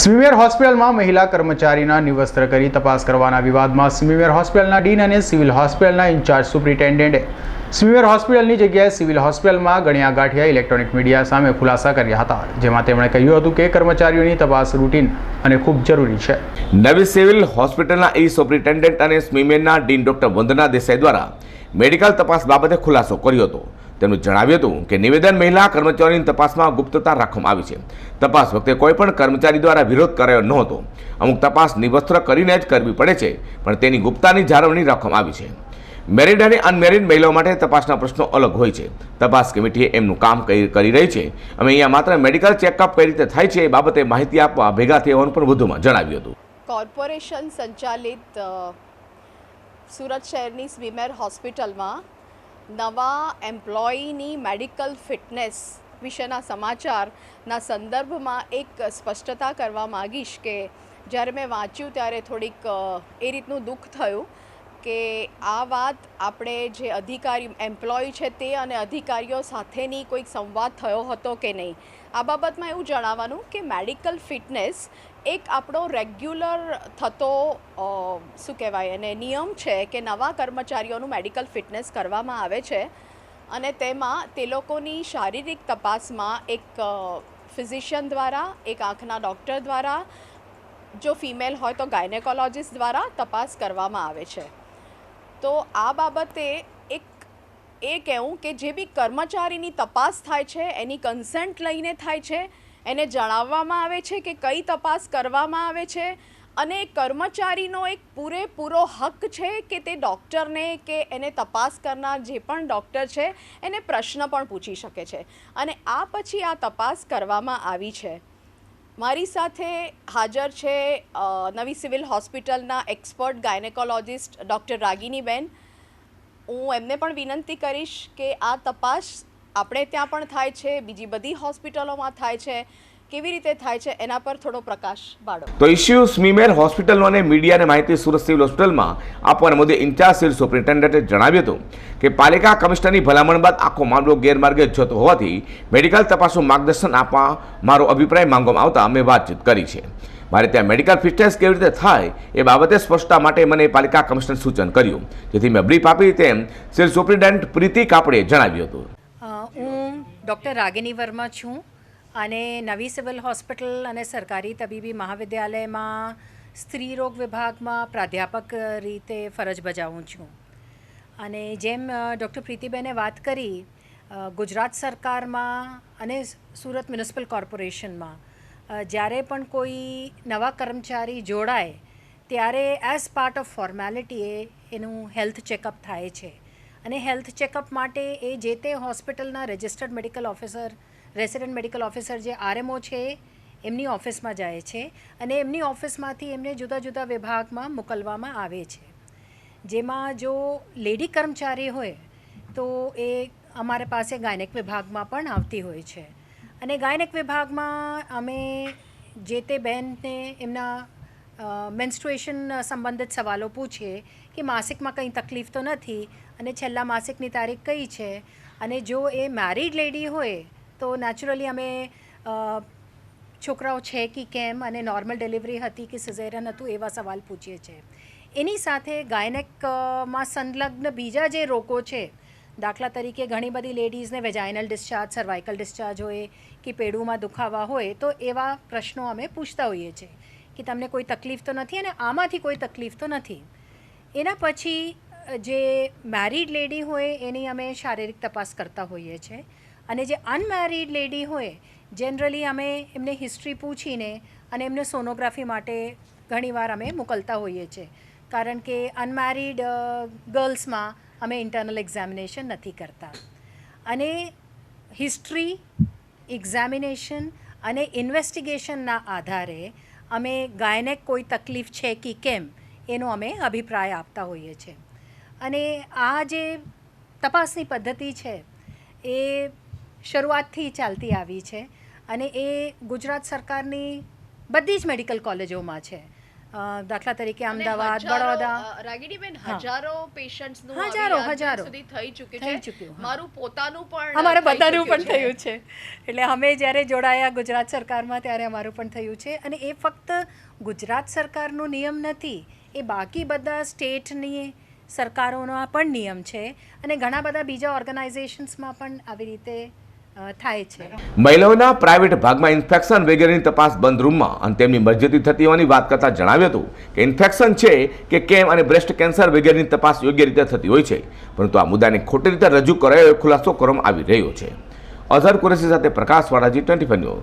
સ્મીમેર હોસ્પિટલમાં મહિલા કર્મચારીના નિવસ્ત્ર કરી તપાસ કરવાના વિવાદમાં સ્મીમેર હોસ્પિટલના ડીન અને સિવિલ હોસ્પિટલના ઇન્ચાર્જ સુપ્રિન્ટેન્ડન્ટે. સ્મીમેર હોસ્પિટલની જગ્યાએ સિવિલ હોસ્પિટલમાં ગણ્યા ગાંઠિયા ઇલેક્ટ્રોનિક મીડિયા સામે ખુલાસા કર્યા હતા, જેમાં તેમણે કહ્યું હતું કે કર્મચારીઓની તપાસ રૂટીન અને ખૂબ જરૂરી છે. નવી સિવિલ હોસ્પિટલના ઈ સુપ્રિન્ટેન્ડન્ટ અને સ્વીમેરના ડીન ડોક્ટર વંદના દેસાઈ દ્વારા મેડિકલ તપાસ બાબતે ખુલાસો કર્યો હતો. તેમનું જણાવ્યું હતું કે નિવેદન મહિલા કર્મચારીની તપાસમાં ગુપ્તતા રાખવામાં આવી છે. તપાસ વખતે કોઈ પણ કર્મચારી દ્વારા વિરોધ કરાયો નહોતો. અમુક તપાસ નિવસ્ત્ર કરીને જ કરવી પડે છે, પણ તેની ગુપ્તાની જાળવણી રાખવામાં આવી છે. મેરિડ અને અનમેરિડ મહિલાઓ માટે તપાસના પ્રશ્નો અલગ હોય છે. તપાસ કમિટીએ એમનું કામ કરી રહી છે. અમે અહીંયા માત્ર મેડિકલ ચેકઅપ કઈ રીતે થાય છે એ બાબતે માહિતી આપવા ભેગા થયા પણ વધુમાં જણાવ્યું હતું. કોર્પોરેશન સંચાલિત સુરત શહેરની સ્વીમેર હોસ્પિટલમાં નવા એમ્પ્લોયીની મેડિકલ ફિટનેસ વિશેના સમાચારના સંદર્ભમાં એક સ્પષ્ટતા કરવા માગીશ કે જ્યારે મેં વાંચ્યું ત્યારે થોડીક એ રીતનું દુઃખ થયું. કે આ વાત આપણે જે અધિકારી એમ્પ્લોય છે તે અને અધિકારીઓ સાથેની કોઈક સંવાદ થયો હતો કે નહીં? આ બાબતમાં એવું જણાવવાનું કે મેડિકલ ફિટનેસ એક આપણો રેગ્યુલર થતો શું કહેવાય, એને નિયમ છે કે નવા કર્મચારીઓનું મેડિકલ ફિટનેસ કરવામાં આવે છે અને તેમાં તે લોકોની શારીરિક તપાસમાં એક ફિઝિશિયન દ્વારા, એક આંખના ડૉક્ટર દ્વારા, જો ફિમેલ હોય તો ગાયનેકોલોજિસ્ટ દ્વારા તપાસ કરવામાં આવે છે. તો આ બાબતે એક, એ કહેવું કે જે બી કર્મચારીની તપાસ થાય છે, એની કન્સેન્ટ લઈને થાય છે, એને જણાવવામાં આવે છે કે કઈ તપાસ કરવામાં આવે છે અને કર્મચારીનો એક પૂરેપૂરો હક છે કે તે ડૉક્ટરને કે એને તપાસ કરનાર જે પણ ડૉક્ટર છે, એને પ્રશ્ન પણ પૂછી શકે છે. અને આ પછી આ તપાસ કરવામાં આવી છે. મારી સાથે હાજર છે નવી સિવિલ હોસ્પિટલના એક્સપર્ટ ગાયનેકોલોજિસ્ટ ડૉક્ટર રાગિનીબેન. હું એમને પણ વિનંતી કરીશ કે આ તપાસ આપણે ત્યાં પણ થાય છે, બીજી બધી હોસ્પિટલોમાં થાય છે. કેવી રીતે થાય છે એના પર થોડો પ્રકાશ પાડો. તો ઇશ્યુ સ્મીમેર હોસ્પિટલનો અને મીડિયાને માહિતી સુરત સિવિલ હોસ્પિટલમાં આપવાના મુદ્દે ઇન્ચાર્જ સિવિલ સુપ્રિન્ટેન્ડન્ટે જણાવ્યું હતું કે પાલિકા કમિશનરની ભલામણ બાદ આખો મામલો ગેરમાર્ગે જતો હોવાથી મેડિકલ તપાસનું માર્ગદર્શન આપવા મારો અભિપ્રાય માંગવામાં આવતા અમે વાતચીત કરી છે. મારે ત્યાં મેડિકલ ફિટનેસ કેવી રીતે થાય એ બાબતે સ્પષ્ટતા માટે મને પાલિકા કમિશનર સૂચન કર્યું. જેથી મેં બ્રીફ આપી તેમ સિવિલ સુપ્રિન્ટેન્ડન્ટ પ્રીતિ કાપડે જણાવ્યું હતું. હું ડૉક્ટર રાગિની વર્મા છું. અને નવી સિવિલ હોસ્પિટલ અને સરકારી તબીબી મહાવિદ્યાલયમાં સ્ત્રી રોગ વિભાગમાં પ્રાધ્યાપક રીતે ફરજ બજાવું છું. અને જેમ ડૉક્ટર પ્રીતિબેને વાત કરી ગુજરાત સરકારમાં અને સુરત મ્યુનિસિપલ કોર્પોરેશનમાં જ્યારે પણ કોઈ નવા કર્મચારી જોડાય, ત્યારે એઝ પાર્ટ ઓફ ફોર્મેલિટી એનું હેલ્થ ચેકઅપ થાય છે. અને હેલ્થ ચેકઅપ માટે એ જે તે હોસ્પિટલના registered medical officer resident medical officer જે આરએમઓ છે, એમની ઓફિસમાં જાય છે અને એમની ઓફિસમાંથી એમને જુદા જુદા વિભાગમાં મોકલવામાં આવે છે. જેમાં જો લેડી કર્મચારી હોય, તો એ અમારે પાસે ગાયનેક વિભાગમાં પણ આવતી હોય છે. અને ગાયનેક વિભાગમાં અમે જે તે બહેનને એમના મેન્સ્ટ્રુએશન સંબંધિત સવાલો પૂછીએ કે માસિકમાં કંઈ તકલીફ તો નથી અને છેલ્લા માસિકની તારીખ કઈ છે અને જો એ મેરિડ લેડી હોય તો નેચરલી અમે છોકરાઓ છે કે કેમ અને નોર્મલ ડિલિવરી હતી કે સિઝેરિયન હતું એવા સવાલ પૂછીએ છીએ એની સાથે ગાયનેકમાં સંલગ્ન બીજા જે રોગો છે, દાખલા તરીકે ઘણી બધી લેડીઝને વેજાઇનલ ડિસ્ચાર્જ સર્વાઇકલ ડિસ્ચાર્જ હોય કે પેડુમાં દુખાવા હોય તો એવા પ્રશ્નો અમે પૂછતા હોઈએ છીએ કે તમને કોઈ તકલીફ તો નથી અને આમાંથી કોઈ તકલીફ તો નથી. એના પછી જે મેરિડ લેડી હોય એની અમે શારીરિક તપાસ કરતા હોઈએ છીએ અને જે અનમેરિડ લેડી હોય જનરલી અમે એમને હિસ્ટ્રી પૂછીને અને એમને સોનોગ્રાફી માટે ઘણીવાર અમે મોકલતા હોઈએ છીએ. કારણ કે અનમેરિડ ગર્લ્સમાં અમે ઇન્ટરનલ એક્ઝામિનેશન નથી કરતા. અને હિસ્ટ્રી એક્ઝામિનેશન અને ઇન્વેસ્ટિગેશનના આધારે અમે ગાયનેક કોઈ તકલીફ છે કે કેમ, એનો અમે અભિપ્રાય આપતા હોઈએ છીએ. અને આ જે તપાસની પદ્ધતિ છે, એ શરૂઆતથી ચાલતી આવી છે અને એ ગુજરાત સરકારની બધી જ મેડિકલ કોલેજોમાં છે. દાખલા તરીકે અમદાવાદ હજારો, બડોદા. હજારો પેશન્ટ્સનું હજારો હજારો. સુધી થઈ ચૂક્યું છે. મારું પોતાનું પણ અમારે બધાનું પણ થયું છે. એટલે અમે જ્યારે જોડાયા ગુજરાત સરકારમાં ત્યારે અમારું પણ થયું છે. અને એ ફક્ત ગુજરાત સરકારનો નિયમ નથી એ બાકી બધા સ્ટેટની સરકારોનો પણ નિયમ છે. અને ઘણા બધા બીજા ઓર્ગેનાઇઝેશન્સમાં પણ આવી રીતે થાય છે. મહિલાઓના પ્રાઇવેટ ભાગમાં ઇન્ફેક્શન વગેરેની તપાસ બંધ રૂમમાં અને તેમની મરજીથી થતી હોવાની વાત કરતા જણાવ્યું હતું કે ઇન્ફેક્શન છે કે કેમ અને બ્રેસ્ટ કેન્સર વગેરેની તપાસ યોગ્ય રીતે થતી હોય છે. પરંતુ આ મુદ્દાને ખોટી રીતે રજૂ કરાયો ખુલાસો કરવામાં આવી રહ્યો છે. અઝહર કુરેશી સાથે પ્રકાશ વાળાજી ટ્વેન્ટી ન્યૂઝ.